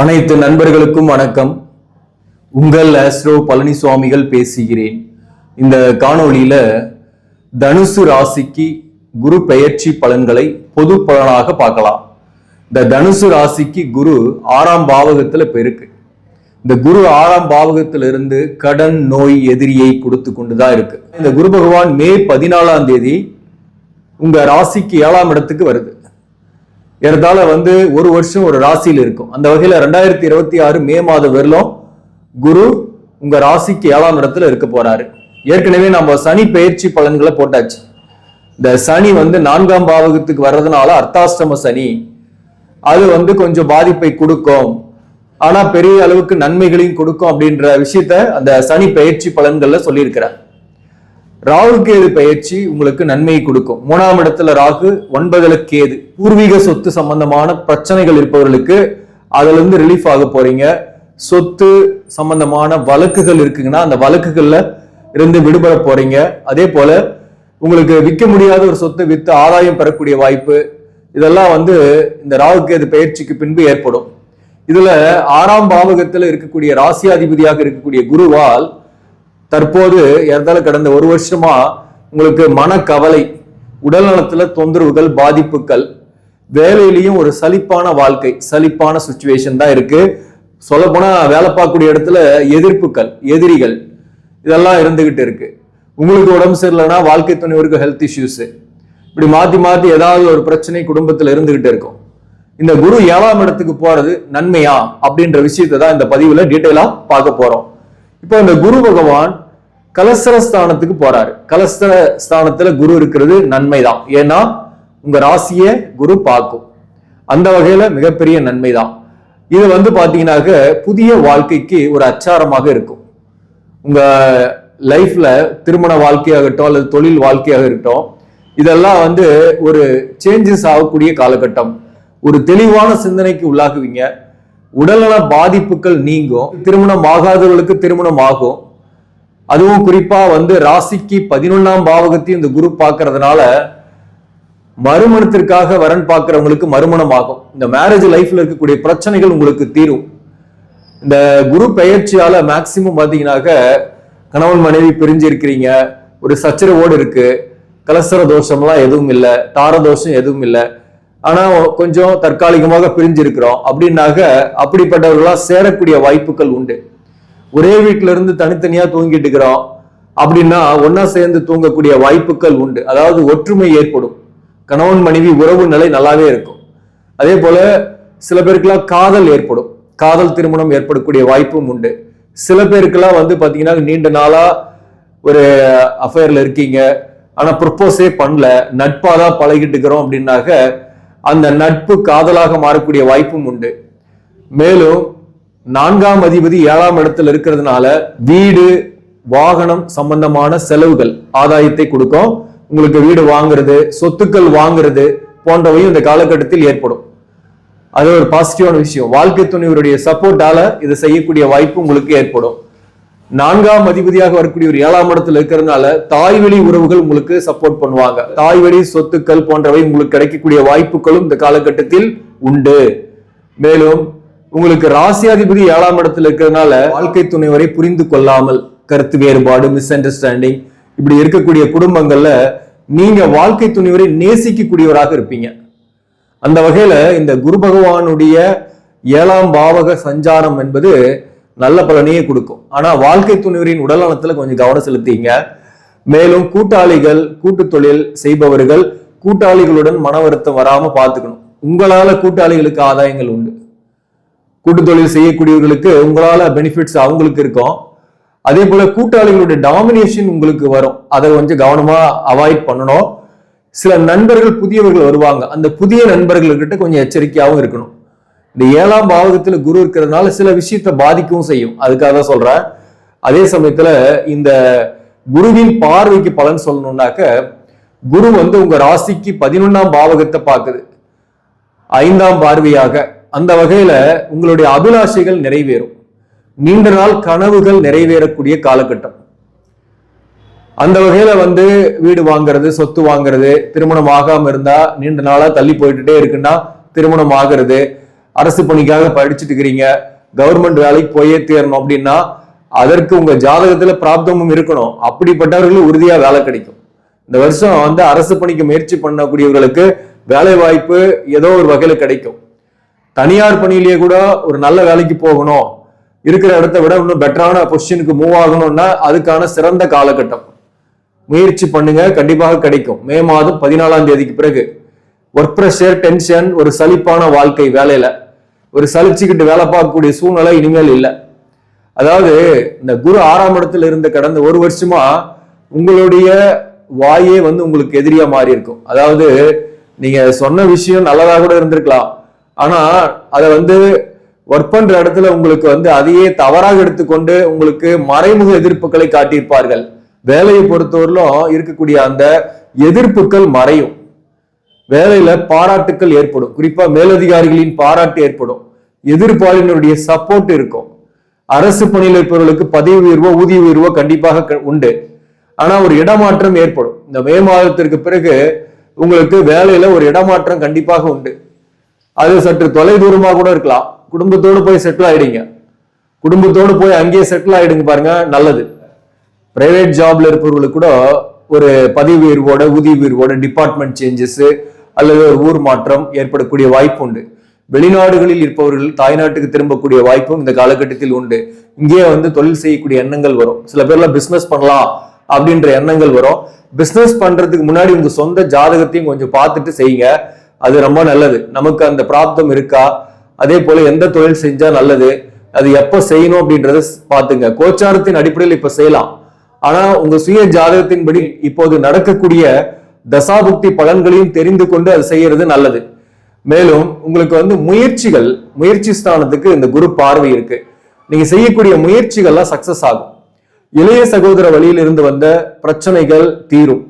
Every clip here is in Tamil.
அனைத்து நண்பர்களுக்கும் வணக்கம். உங்கள் ஆஸ்ட்ரோ பழனிசுவாமிகள் பேசுகிறேன். இந்த காணொளியில தனுசு ராசிக்கு குரு பெயர்ச்சி பலன்களை பொது பலனாக பார்க்கலாம். இந்த தனுசு ராசிக்கு குரு ஆறாம் பாவகத்துல இப்ப இருக்கு இந்த குரு ஆறாம் பாவகத்திலிருந்து கடன் நோய் எதிரியை கொடுத்து கொண்டுதான் இருக்கு. இந்த குரு பகவான் மே பதினாலாம் தேதி உங்க ராசிக்கு ஏழாம் இடத்துக்கு வருது. ஏறத்தாழ வந்து ஒரு வருஷம் ஒரு ராசியில் இருக்கும். அந்த வகையில் ரெண்டாயிரத்தி இருபத்தி ஆறு மே மாதம் வரலும் குரு உங்க ராசிக்கு ஏழாம் இடத்துல இருக்க போறாரு. ஏற்கனவே நம்ம சனி பயிற்சி பலன்களை போட்டாச்சு. இந்த சனி வந்து நான்காம் பாவகத்துக்கு வர்றதுனால அர்த்தாஷ்டம சனி. அது வந்து கொஞ்சம் பாதிப்பை கொடுக்கும். ஆனா பெரிய அளவுக்கு நன்மைகளையும் கொடுக்கும் அப்படின்ற விஷயத்த அந்த சனி பயிற்சி பலன்கள்ல சொல்லியிருக்கிறார். ராகு கேது பயிற்சி உங்களுக்கு நன்மையை கொடுக்கும். மூணாம் இடத்துல ராகு ஒன்பதுல கேது பூர்வீக சொத்து சம்பந்தமான பிரச்சனைகள் இருப்பவர்களுக்கு அதுல இருந்து ரிலீஃப் ஆக போறீங்க. சொத்து சம்பந்தமான வழக்குகள் இருக்குங்கன்னா அந்த வழக்குகள்ல இருந்து விடுபட போறீங்க. அதே போல உங்களுக்கு விற்க முடியாத ஒரு சொத்தை வித்து ஆதாயம் பெறக்கூடிய வாய்ப்பு இதெல்லாம் வந்து இந்த ராகு கேது பயிற்சிக்கு பின்பு ஏற்படும். இதுல ஆறாம் பாவகத்துல இருக்கக்கூடிய ராசியாதிபதியாக இருக்கக்கூடிய குருவால் தற்போது ஏறத்தாழ கடந்த ஒரு வருஷமா உங்களுக்கு மனக்கவலை உடல் நலத்துல தொந்தரவுகள் பாதிப்புகள் வேலையிலையும் ஒரு சலிப்பான வாழ்க்கை சலிப்பான சுச்சுவேஷன் தான் இருக்கு. சொல்ல போனா வேலை பார்க்கக்கூடிய இடத்துல எதிர்ப்புகள் எதிரிகள் இதெல்லாம் இருந்துகிட்டு இருக்கு. உங்களுக்கு உடம்பு சரியில்லைன்னா வாழ்க்கை துணைவருக்கு ஹெல்த் இஷ்யூஸ் இப்படி மாத்தி மாத்தி ஏதாவது ஒரு பிரச்சனை குடும்பத்துல இருந்துகிட்டு இருக்கும். இந்த குரு ஏழாம் இடத்துக்கு போறது நன்மையா? அப்படின்ற விஷயத்தை தான் இந்த பதிவுல டீட்டெயிலா பார்க்க போறோம். இப்போ இந்த குரு பகவான் கலசர ஸ்தானத்துக்கு போறாரு. கலசர ஸ்தானத்துல குரு இருக்கிறது நன்மைதான். ஏன்னா உங்க ராசிய குரு பார்க்கும். அந்த வகையில மிகப்பெரிய நன்மைதான். இது வந்து பாத்தீங்கன்னாக்க புதிய வாழ்க்கைக்கு ஒரு அச்சாரமாக இருக்கும். உங்க லைஃப்ல திருமண வாழ்க்கையாகட்டும் அல்லது தொழில் வாழ்க்கையாக இருக்கட்டும் இதெல்லாம் வந்து ஒரு சேஞ்சஸ் ஆகக்கூடிய காலகட்டம். ஒரு தெளிவான சிந்தனைக்கு உள்ளாகுவீங்க உடல்நல பாதிப்புகள் நீங்கும். திருமணம் ஆகாதவர்களுக்கு திருமணம் ஆகும். அதுவும் குறிப்பா வந்து ராசிக்கு பதினொன்னாம் பாவகத்தையும் இந்த குரு பார்க்கறதுனால மறுமணத்திற்காக வரன் பார்க்குறவங்களுக்கு மறுமணம் ஆகும் இந்த மேரேஜ் லைஃப்ல இருக்கக்கூடிய பிரச்சனைகள் உங்களுக்கு தீரும். இந்த குரு பெயர்ச்சியால மேக்சிமம் பாத்தீங்கன்னாக்க கணவன் மனைவி பிரிஞ்சு இருக்கிறீங்க ஒரு சச்சரவோடு இருக்கு. கலசர தோஷம்லாம் எதுவும் இல்லை. தார தோஷம் எதுவும் இல்லை. ஆனா கொஞ்சம் தற்காலிகமாக பிரிஞ்சிருக்கிறோம். அப்படின்னாக்க அப்படிப்பட்டவர்களா சேரக்கூடிய வாய்ப்புகள் உண்டு. ஒரே வீட்டில இருந்து தனித்தனியா தூங்கிட்டு இருக்கிறோம் அப்படின்னா ஒன்னா சேர்ந்து தூங்கக்கூடிய வாய்ப்புகள் உண்டு. அதாவது ஒற்றுமை ஏற்படும். கணவன் மனைவி உறவு நிலை நல்லாவே இருக்கும். அதே போல சில பேருக்கெல்லாம் காதல் ஏற்படும். காதல் திருமணம் ஏற்படக்கூடிய வாய்ப்பும் உண்டு. சில பேருக்கெல்லாம் வந்து பாத்தீங்கன்னா நீண்ட நாளா ஒரு அஃபேர்ல இருக்கீங்க. ஆனா ப்ரொப்போஸே பண்ணல. நட்பா தான் பழகிட்டு இருக்கிறோம் அப்படின்னாக்க அந்த நட்பு காதலாக மாறக்கூடிய வாய்ப்பும் உண்டு. மேலும் நான்காம் அதிபதி ஏழாம் இடத்துல இருக்கிறதுனால வீடு வாகனம் சம்பந்தமான செலவுகள் ஆதாயத்தை கொடுக்கும். உங்களுக்கு வீடு வாங்குறது சொத்துக்கள் வாங்குறது போன்றவையும் இந்த காலகட்டத்தில் ஏற்படும். அது ஒரு பாசிட்டிவான விஷயம். வாழ்க்கை துணைவருடைய சப்போர்ட்டால இதை செய்யக்கூடிய வாய்ப்பு உங்களுக்கு ஏற்படும். நான்காம் அதிபதியாக வரக்கூடிய ஒரு ஏழாம் இடத்துல இருக்கிறதுனால தாய் வழி உறவுகள் உங்களுக்கு சப்போர்ட் பண்ணுவாங்க. தாய் வழி சொத்துக்கள் போன்றவை உங்களுக்கு கிடைக்கக்கூடிய வாய்ப்புகளும் இந்த காலகட்டத்தில் உண்டு. மேலும் உங்களுக்கு ராசியாதிபதி ஏழாம் இடத்துல இருக்கிறதுனால வாழ்க்கை துணைவரை புரிந்து கொள்ளாமல் கருத்து வேறுபாடு மிஸ் அண்டர்ஸ்டாண்டிங் இப்படி இருக்கக்கூடிய குடும்பங்கள்ல நீங்க வாழ்க்கை துணைவரை நேசிக்கக்கூடியவராக இருப்பீங்க. அந்த வகையில இந்த குரு பகவானுடைய ஏழாம் பாவக சஞ்சாரம் என்பது நல்ல பலனையே கொடுக்கும். ஆனா வாழ்க்கை துணைவரின் உடல்நலத்துல கொஞ்சம் கவனம் செலுத்திங்க. மேலும் கூட்டாளிகள் கூட்டு தொழில் செய்பவர்கள் கூட்டாளிகளுடன் மன வருத்தம் வராம பார்த்துக்கணும். உங்களால கூட்டாளிகளுக்கு ஆதாயங்கள் உண்டு. கூட்டு தொழில் செய்யக்கூடியவர்களுக்கு உங்களால பெனிஃபிட்ஸ் அவங்களுக்கு இருக்கும். அதே போல கூட்டாளிகளுடைய டாமினேஷன் உங்களுக்கு வரும். அதை கொஞ்சம் கவனமா அவாய்ட் பண்ணணும். சில நண்பர்கள் புதியவர்கள் வருவாங்க. அந்த புதிய நண்பர்கள்கிட்ட கொஞ்சம் எச்சரிக்கையாகவும் இருக்கணும். இந்த ஏழாம் பாவகத்துல குரு இருக்கிறதுனால சில விஷயத்த பாதிக்கவும் செய்யும். அதுக்காக தான் சொல்றேன். அதே சமயத்துல இந்த குருவின் பார்வைக்கு பலன் சொல்லணும்னாக்க குரு வந்து உங்க ராசிக்கு பதினொன்னாம் பாவகத்தை பார்க்குது. ஐந்தாம் பார்வையாக அந்த வகையில உங்களுடைய அபிலாஷைகள் நிறைவேறும். நீண்ட நாள் கனவுகள் நிறைவேறக்கூடிய காலகட்டம். அந்த வகையில வந்து வீடு வாங்குறது சொத்து வாங்குறது திருமணம் ஆகாம இருந்தா நீண்ட நாளா தள்ளி போயிட்டுட்டே இருக்குன்னா திருமணம் ஆகிறது. அரசு பணிக்காக படிச்சுட்டு இருக்கிறீங்க கவர்மெண்ட் வேலைக்கு போயே தீரணும் அப்படின்னா அதற்கு உங்க ஜாதகத்துல பிராப்தமும் இருக்கணும். அப்படிப்பட்டவர்களுக்கு உறுதியா வேலை கிடைக்கும். இந்த வருஷம் வந்து அரசு பணிக்கு முயற்சி பண்ணக்கூடியவர்களுக்கு வேலை வாய்ப்பு ஏதோ ஒரு வகையில கிடைக்கும். தனியார் பணியிலேயே கூட ஒரு நல்ல வேலைக்கு போகணும். இருக்கிற இடத்த விட இன்னும் பெட்டரான பொசிஷனுக்கு மூவ் ஆகணும்னா அதுக்கான சிறந்த காலகட்டம். முயற்சி பண்ணுங்க கண்டிப்பாக கிடைக்கும். மே மாதம் பதினாலாம் தேதிக்கு பிறகு. ஒர்க் ப்ரெஷர் டென்ஷன் ஒரு சலிப்பான வாழ்க்கை வேலையில. ஒரு சலிச்சுக்கிட்டு வேலை பார்க்கக்கூடிய சூழ்நிலை இனிமேல் இல்லை. அதாவது இந்த குரு ஆறாம் இடத்துல இருந்த கடந்த ஒரு வருஷமா உங்களுடைய வாயே வந்து உங்களுக்கு எதிரியா மாறி இருக்கும் அதாவது நீங்க சொன்ன விஷயம் நல்லதா கூட இருந்திருக்கலாம். ஆனா அதை வந்து ஒர்க் பண்ற இடத்துல உங்களுக்கு வந்து அதையே தவறாக எடுத்துக்கொண்டு உங்களுக்கு மறைமுக எதிர்ப்புகளை காட்டியிருப்பார்கள். வேலையை பொறுத்தவரையிலும் இருக்கக்கூடிய அந்த எதிர்ப்புகள் மறையும். வேலையில பாராட்டுக்கள் ஏற்படும். குறிப்பா மேலதிகாரிகளின் பாராட்டு ஏற்படும். எதிர்ப்பாளினுடைய சப்போர்ட் இருக்கும். அரசு பணியில் இருப்பவர்களுக்கு பதவி உயர்வோ ஊதிய உயர்வோ கண்டிப்பாக உண்டு. ஆனா ஒரு இடமாற்றம் ஏற்படும். இந்த மே மாதத்திற்கு பிறகு உங்களுக்கு வேலையில ஒரு இடமாற்றம் கண்டிப்பாக உண்டு. அது சற்று தொலை தூரமாக கூட இருக்கலாம். குடும்பத்தோடு போய் செட்டில் ஆயிடுங்க. குடும்பத்தோடு போய் அங்கேயே செட்டில் ஆயிடுங்க பாருங்க நல்லது. பிரைவேட் ஜாப்ல இருப்பவர்களுக்கு கூட ஒரு பதவி உயர்வோட ஊதிய உயர்வோட டிபார்ட்மெண்ட் சேஞ்சஸ் அல்லது ஒரு ஊர் மாற்றம் ஏற்படக்கூடிய வாய்ப்பு உண்டு. வெளிநாடுகளில் இருப்பவர்கள் தாய்நாட்டுக்கு திரும்பக்கூடிய வாய்ப்பும் இந்த காலகட்டத்தில் உண்டு. இங்கேயே வந்து தொழில் செய்யக்கூடிய எண்ணங்கள் வரும். சில பேர்லாம் பிசினஸ் பண்ணலாம் அப்படின்ற எண்ணங்கள் வரும். பிசினஸ் பண்றதுக்கு முன்னாடி உங்க சொந்த ஜாதகத்தையும் கொஞ்சம் பார்த்துட்டு செய்யுங்க. அது ரொம்ப நல்லது. நமக்கு அந்த பிராப்தம் இருக்கா? அதே போல எந்த தொழில் செஞ்சா நல்லது? அது எப்ப செய்யணும் அப்படின்றத பாத்துங்க. கோச்சாரத்தின் அடிப்படையில் இப்ப செய்யலாம். ஆனா உங்க சுய ஜாதகத்தின்படி இப்போது நடக்கக்கூடிய தசாபுக்தி பலன்களையும் தெரிந்து கொண்டு அது செய்யறது நல்லது. மேலும் உங்களுக்கு வந்து முயற்சிகள் முயற்சி ஸ்தானத்துக்கு இந்த குரு பார்வை இருக்கு. நீங்க செய்யக்கூடிய முயற்சிகள்லாம் சக்சஸ் ஆகும். இளைய சகோதர வழியில் இருந்து வந்த பிரச்சனைகள் தீரும்.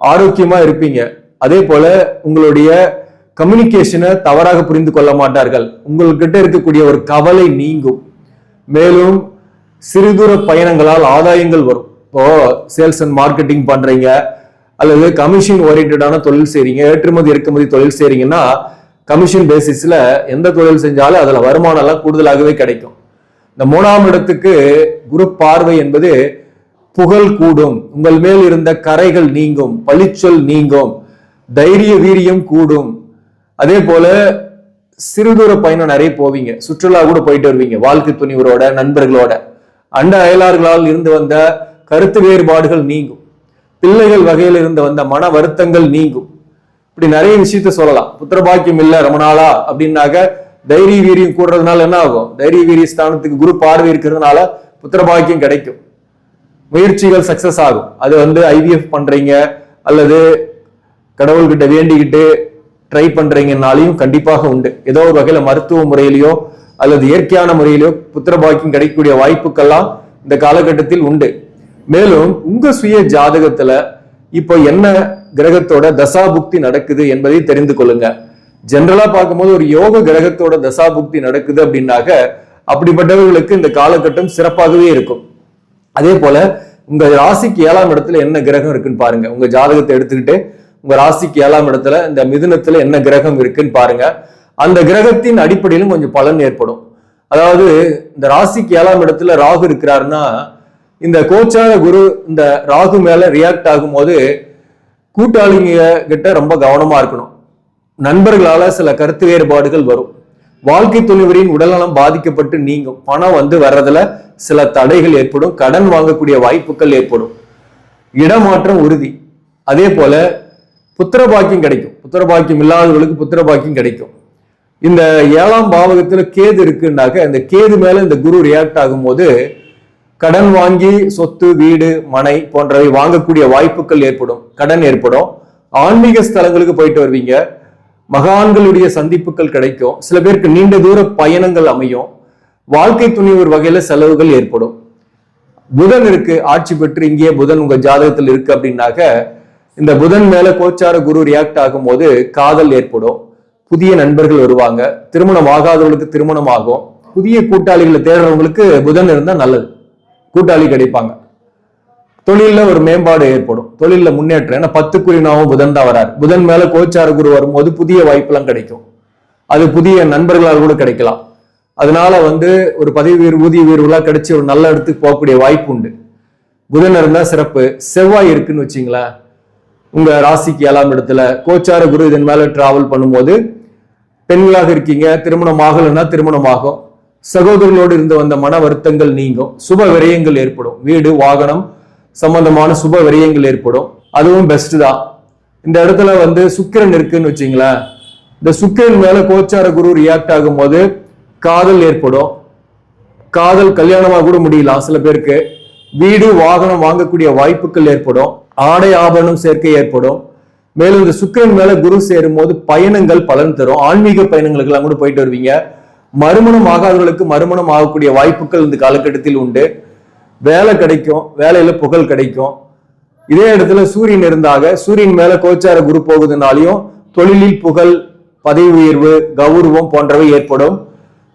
ஆரோக்கியமா இருப்பீங்க. அதே போல உங்களுடைய கம்யூனிகேஷனை தவறாக புரிந்து கொள்ள மாட்டார்கள். உங்கள்கிட்ட இருக்கக்கூடிய ஒரு கவலை நீங்கும். மேலும் சிறுதூர பயணங்களால் ஆதாயங்கள் வரும். இப்போ சேல்ஸ் அண்ட் மார்க்கெட்டிங் பண்றீங்க அல்லது கமிஷன் ஓரியன்டான தொழில் செய்றீங்க ஏற்றுமதி இறக்குமதி தொழில் செய்றீங்கன்னா கமிஷன் பேசிஸ்ல எந்த தொழில் செஞ்சாலும் அதுல வருமானம் எல்லாம் கூடுதலாகவே கிடைக்கும். இந்த மூணாம் இடத்துக்கு குரு பார்வை என்பது புகழ் கூடும். உங்கள் மேல் இருந்த கரைகள் நீங்கும் பழிச்சொல் நீங்கும். தைரிய வீரியம் கூடும். அதே போல சிறுதூர பயணம் நிறைய போவீங்க. சுற்றுலா கூட போயிட்டு வருவீங்க. வாழ்க்கை துணிவரோட நண்பர்களோட. அண்ட அயலார்களால் இருந்து வந்த கருத்து வேறுபாடுகள் நீங்கும். பிள்ளைகள் வகையில் இருந்து வந்த மன வருத்தங்கள் நீங்கும். இப்படி நிறைய விஷயத்த சொல்லலாம். புத்திரபாக்கியம் இல்லை ரொம்ப நாளா அப்படின்னாக்க தைரிய வீரியம் கூடுறதுனால என்ன ஆகும்? தைரிய வீரிய ஸ்தானத்துக்கு குரு பார்வை இருக்கிறதுனால புத்திரபாக்கியம் கிடைக்கும். முயற்சிகள் சக்சஸ் ஆகும். அது வந்து ஐவிஎஃப் பண்றீங்க அல்லது கடவுள்கிட்ட வேண்டிக்கிட்டு ட்ரை பண்றீங்கனாலையும் கண்டிப்பாக உண்டு. ஏதோ ஒரு வகையில மருத்துவ முறையிலையோ அல்லது இயற்கையான முறையிலோ புத்திர பாக்கியம் கிடைக்கக்கூடிய வாய்ப்புக்கெல்லாம் இந்த காலகட்டத்தில் உண்டு. மேலும் உங்க சுய ஜாதகத்துல இப்போ என்ன கிரகத்தோட தசா புக்தி நடக்குது என்பதை தெரிந்து கொள்ளுங்க. ஜென்ரலா பார்க்கும்போது ஒரு யோக கிரகத்தோட தசா புக்தி நடக்குது அப்படின்னாக்க அப்படிப்பட்டவர்களுக்கு இந்த காலகட்டம் சிறப்பாகவே இருக்கும். அதே போல உங்க ராசிக்கு ஏழாம் இடத்துல என்ன கிரகம் இருக்குன்னு பாருங்க. உங்க ஜாதகத்தை எடுத்துக்கிட்டு உங்க ராசிக்கு ஏழாம் இடத்துல இந்த மிதுனத்துல என்ன கிரகம் இருக்குன்னு பாருங்க. அந்த கிரகத்தின் அடிப்படையிலும் கொஞ்சம் பலன் ஏற்படும். அதாவது இந்த ராசிக்கு ஏழாம் இடத்துல ராகு இருக்கிறாருன்னா இந்த கோச்சார குரு இந்த ராகு மேல ரியாக்ட் ஆகும்போது கூட்டாளிங்க கிட்ட ரொம்ப கவனமா இருக்கணும். நண்பர்களால சில கருத்து வேறுபாடுகள் வரும். வாழ்க்கை துணிவரின் உடல்நலம் பாதிக்கப்பட்டு நீங்கும். பணம் வந்து வர்றதுல சில தடைகள் ஏற்படும். கடன் வாங்கக்கூடிய வாய்ப்புகள் ஏற்படும். இடமாற்றம் உறுதி. அதே போல புத்திர பாக்கியம் கிடைக்கும். புத்திர பாக்கியம் இல்லாதவர்களுக்கு புத்திர பாக்கியம் கிடைக்கும். இந்த ஏழாம் பாவகத்துல கேது இருக்குன்னாக்க இந்த கேது மேல இந்த குரு ரியாக்ட் ஆகும்போது கடன் வாங்கி சொத்து வீடு மனை போன்றவை வாங்கக்கூடிய வாய்ப்புகள் ஏற்படும். கடன் ஏற்படும். ஆன்மீக ஸ்தலங்களுக்கு போயிட்டு வருவீங்க. மகான்களுடைய சந்திப்புகள் கிடைக்கும். சில பேருக்கு நீண்ட தூர பயணங்கள் அமையும். வாழ்க்கை துணி ஒரு வகையில செலவுகள் ஏற்படும். புதன் இருக்கு. ஆட்சி பெற்று இங்கே புதன் உங்க ஜாதகத்தில் இருக்கு அப்படின்னாக்க இந்த புதன் மேல கோச்சார குரு ரியாக்ட் ஆகும்போது காதல் ஏற்படும். புதிய நண்பர்கள் வருவாங்க. திருமணம் ஆகாதவங்களுக்கு திருமணம் ஆகும். புதிய கூட்டாளிகளை தேடுறவங்களுக்கு புதன் இருந்தால் நல்லது. கூட்டாளி கிடைப்பாங்க. தொழிலில் ஒரு மேம்பாடு ஏற்படும். தொழில்ல முன்னேற்றம். ஏன்னா பத்து குறினாவும் புதன் தான் வராரு. புதன் மேல கோச்சார குரு வரும்போது புதிய வாய்ப்பெல்லாம் கிடைக்கும். அது புதிய நண்பர்களால் கூட கிடைக்கலாம். அதனால வந்து ஒரு பதவி உயர்வு ஊதிய உயர்வுலாம் கிடைச்சி ஒரு நல்ல இடத்துக்கு போகக்கூடிய வாய்ப்பு உண்டு. புதன் இருந்தா சிறப்பு. செவ்வாய் இருக்குன்னு வச்சிங்களேன் உங்க ராசிக்கு ஏழாம் இடத்துல கோச்சார குரு இதன் மேல டிராவல் பண்ணும்போது பெண்களாக இருக்கீங்க திருமணம் ஆகலைன்னா திருமணம் ஆகும். சகோதரர்களோடு இருந்து வந்த மன வருத்தங்கள் நீங்கும். சுப விரயங்கள் ஏற்படும். வீடு வாகனம் சம்பந்தமான சுப விரயங்கள் ஏற்படும். அதுவும் பெஸ்ட் தான். இந்த இடத்துல வந்து சுக்கிரன் இருக்குன்னு வச்சிங்களேன். இந்த சுக்கிரன் மேல கோச்சார குரு ரியாக்ட் ஆகும்போது காதல் ஏற்படும். காதல் கல்யாணமாக கூட முடியலாம் சில பேருக்கு. வீடு வாகனம் வாங்கக்கூடிய வாய்ப்புகள் ஏற்படும். ஆடை ஆபரணம் சேர்க்கை ஏற்படும். மேலும் இந்த சுக்கிரன் மேல குரு சேரும் போது பயணங்கள் பலன் தரும். ஆன்மீக பயணங்களுக்கு எல்லாம் கூட போயிட்டு வருவீங்க. மறுமணம் ஆகாதவர்களுக்கு மறுமணம் ஆகக்கூடிய வாய்ப்புகள் இந்த காலகட்டத்தில் உண்டு. வேலை கிடைக்கும். வேலையில புகழ் கிடைக்கும். இதே இடத்துல சூரியன் இருந்தாக சூரியன் மேல கோச்சார குரு போகுதுனாலையும் தொழிலில் புகழ் பதவி உயர்வு கௌரவம் போன்றவை ஏற்படும்.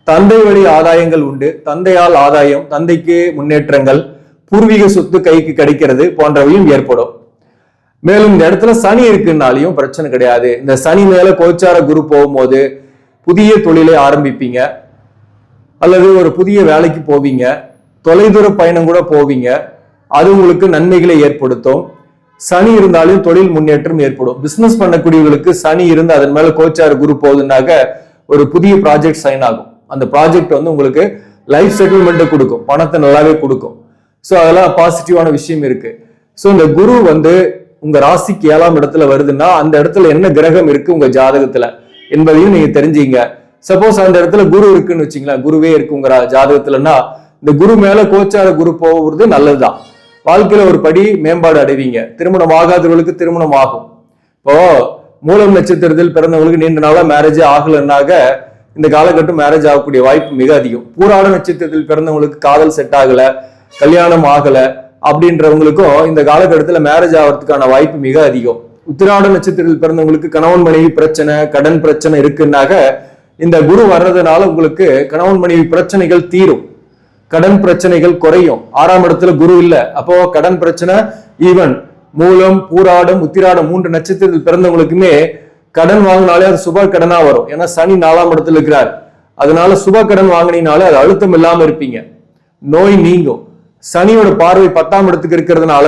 தந்தை வழி ஆதாயங்கள் உண்டு. தந்தையால் ஆதாயம் தந்தைக்கு முன்னேற்றங்கள். பூர்வீக சொத்து கைக்கு கிடைக்கிறது போன்றவையும் ஏற்படும். மேலும் இந்த இடத்துல சனி இருக்குன்னாலையும் பிரச்சனை கிடையாது. இந்த சனி மேல கோச்சார குரு போகும்போது புதிய தொழிலை ஆரம்பிப்பீங்க. அல்லது ஒரு புதிய வேலைக்கு போவீங்க. தொலைதூர பயணம் கூட போவீங்க. அது உங்களுக்கு நன்மைகளை ஏற்படுத்தும். சனி இருந்தாலும் தொழில் முன்னேற்றம் ஏற்படும். பிசினஸ் பண்ணக்கூடியவர்களுக்கு சனி இருந்து அதன் மேல கோச்சார குரு போகுதுனாக்க ஒரு புதிய ப்ராஜெக்ட் சைன் ஆகும். அந்த ப்ராஜெக்ட் வந்து உங்களுக்கு லைஃப் செட்டில்மெண்ட்டை கொடுக்கும். பணத்தை நல்லாவே கொடுக்கும். ஸோ அதெல்லாம் பாசிட்டிவான விஷயம் இருக்கு. ஸோ இந்த குரு வந்து உங்க ராசிக்கு ஏழாம் இடத்துல வருதுன்னா அந்த இடத்துல என்ன கிரகம் இருக்கு உங்க ஜாதகத்துல என்பதையும் நீங்க தெரிஞ்சீங்க. சப்போஸ் அந்த இடத்துல குரு இருக்குன்னு வச்சுங்களேன் குருவே இருக்கு உங்க ஜாதகத்துலன்னா இந்த குரு மேல கோச்சார குரு போகிறது நல்லதுதான். வாழ்க்கையில ஒரு படி மேம்பாடு அடைவீங்க. திருமணம் ஆகாதவர்களுக்கு திருமணம் ஆகும். இப்போ மூலம் நட்சத்திரத்தில் பிறந்தவங்களுக்கு நீண்ட நாளா மேரேஜ் ஆகலைன்னாக இந்த காலகட்டம் மேரேஜ் ஆகக்கூடிய வாய்ப்பு மிக அதிகம். பூராட நட்சத்திரத்தில் பிறந்தவங்களுக்கு காதல் செட் ஆகலை. கல்யாணம் ஆகல அப்படின்றவங்களுக்கும் இந்த காலகட்டத்தில் மேரேஜ் ஆகிறதுக்கான வாய்ப்பு மிக அதிகம். உத்திராட நட்சத்திரத்தில் பிறந்தவங்களுக்கு கணவன் மனைவி பிரச்சனை கடன் பிரச்சனை இருக்குன்னாக இந்த குரு வர்றதுனால உங்களுக்கு கணவன் மனைவி பிரச்சனைகள் தீரும். கடன் பிரச்சனைகள் குறையும். ஆறாம் இடத்துல குரு இல்லை. அப்போ கடன் பிரச்சனை ஈவன் மூலம் பூராடம் உத்திராடம் மூன்று நட்சத்திரத்தில் பிறந்தவங்களுக்குமே கடன் வாங்கினாலே அது சுப கடனா வரும். ஏன்னா சனி நாலாம் இடத்துல இருக்கிறார். அதனால சுப கடன் வாங்கினீங்கனாலே அது அழுத்தம் இல்லாம இருப்பீங்க. நோய் நீங்கும். சனியோட பார்வை பத்தாம் இடத்துக்கு இருக்கிறதுனால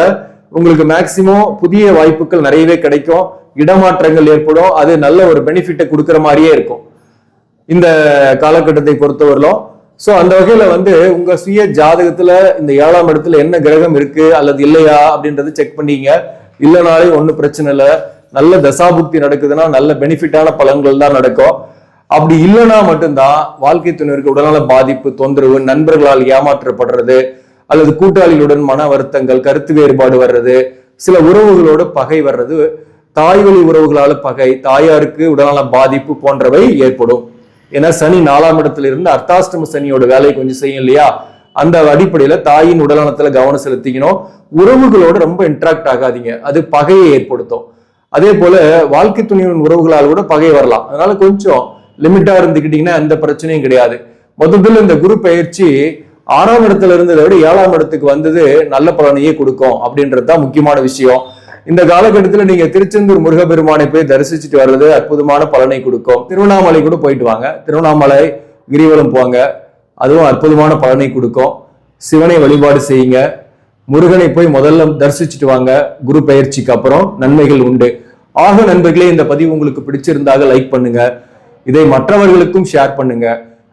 உங்களுக்கு மேக்சிமம் புதிய வாய்ப்புகள் நிறையவே கிடைக்கும். இடமாற்றங்கள் ஏற்படும். அது நல்ல ஒரு பெனிஃபிட்டை கொடுக்குற மாதிரியே இருக்கும். இந்த காலகட்டத்தை பொறுத்தவரையிலும். ஸோ அந்த வகையில வந்து உங்க சுய ஜாதகத்துல இந்த ஏழாம் இடத்துல என்ன கிரகம் இருக்கு அல்லது இல்லையா அப்படின்றத செக் பண்ணீங்க. இல்லைனாலே ஒன்றும் பிரச்சனை இல்லை. நல்ல தசாபுக்தி நடக்குதுன்னா நல்ல பெனிஃபிட்டான பலன்கள் தான் நடக்கும். அப்படி இல்லைன்னா மட்டும்தான் வாழ்க்கை துணைவருக்கு உடல்நல பாதிப்பு தொந்தரவு நண்பர்களால் ஏமாற்றப்படுறது அல்லது கூட்டாளிகளுடன் மன வருத்தங்கள் கருத்து வேறுபாடு வர்றது சில உறவுகளோட பகை வர்றது தாய்வழி உறவுகளால பகை தாயாருக்கு உடல்நல பாதிப்பு போன்றவை ஏற்படும். ஏன்னா சனி நாலாம் இடத்துல இருந்து அர்த்தாஷ்டம சனியோட வேலையை கொஞ்சம் செய்யும் இல்லையா? அந்த அடிப்படையில தாயின் உடல்நலத்துல கவனம் செலுத்திக்கணும். உறவுகளோட ரொம்ப இன்ட்ராக்ட் ஆகாதீங்க. அது பகையை ஏற்படுத்தும். அதே போல வாழ்க்கை துணையின் உறவுகளால் கூட பகை வரலாம். அதனால கொஞ்சம் லிமிட்டா இருந்துக்கிட்டீங்கன்னா எந்த பிரச்சனையும் கிடையாது. முதல்ல இந்த குரு பயிற்சி ஆறாம் இடத்துல இருந்ததை விட ஏழாம் இடத்துக்கு வந்தது நல்ல பலனையே கொடுக்கும் அப்படின்றது தான் முக்கியமான விஷயம். இந்த காலகட்டத்தில் நீங்க திருச்செந்தூர் முருகப்பெருமானை போய் தரிசிச்சுட்டு வர்றது அற்புதமான பலனை கொடுக்கும். திருவண்ணாமலை கூட போயிட்டு வாங்க. திருவண்ணாமலை கிரிவலம் போங்க. அதுவும் அற்புதமான பலனை கொடுக்கும். சிவனை வழிபாடு செய்யுங்க. முருகனை போய் முதல்ல தரிசிச்சுட்டு வாங்க. குரு பயிற்சிக்கு அப்புறம் நன்மைகள் உண்டு. ஆக நண்பர்களே இந்த பதிவு உங்களுக்கு பிடிச்சிருந்தாக லைக் பண்ணுங்க. இதை மற்றவர்களுக்கும் ஷேர் பண்ணுங்க.